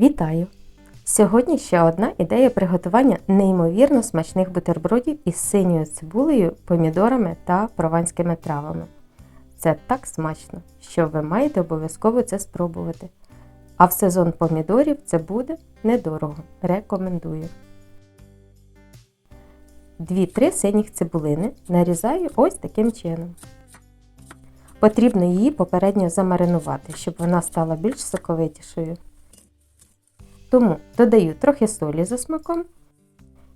Вітаю! Сьогодні ще одна ідея приготування неймовірно смачних бутербродів із синьою цибулею, помідорами та прованськими травами. Це так смачно, що ви маєте обов'язково це спробувати. А в сезон помідорів це буде недорого. Рекомендую. 2-3 синіх цибулини нарізаю ось таким чином. Потрібно її попередньо замаринувати, щоб вона стала більш соковитішою. Тому додаю трохи солі за смаком,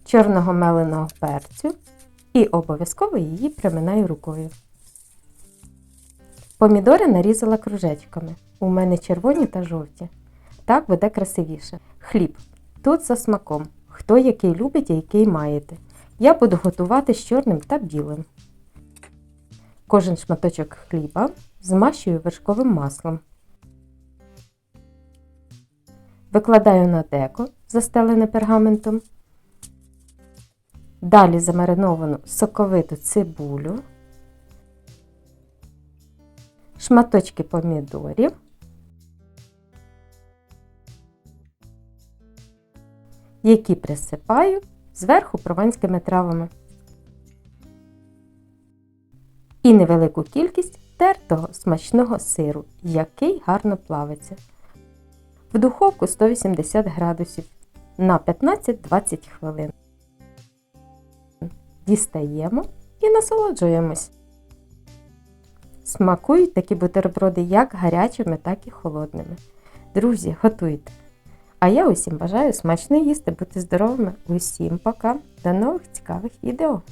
чорного меленого перцю і обов'язково її приминаю рукою. Помідори нарізала кружечками. У мене червоні та жовті. Так буде красивіше. Хліб. Тут за смаком. Хто який любить, а який маєте. Я буду готувати з чорним та білим. Кожен шматочок хліба змащую вершковим маслом. Викладаю на деко, застелене пергаментом. Далі замариновану соковиту цибулю, шматочки помідорів, які присипаю зверху прованськими травами. І невелику кількість тертого смачного сиру, який гарно плавиться в духовку 180 градусів на 15-20 хвилин. Дістаємо і насолоджуємось. Смакують такі бутерброди як гарячими, так і холодними. Друзі, готуйте! А я усім бажаю смачно їсти, бути здоровими. Усім пока! До нових цікавих відео!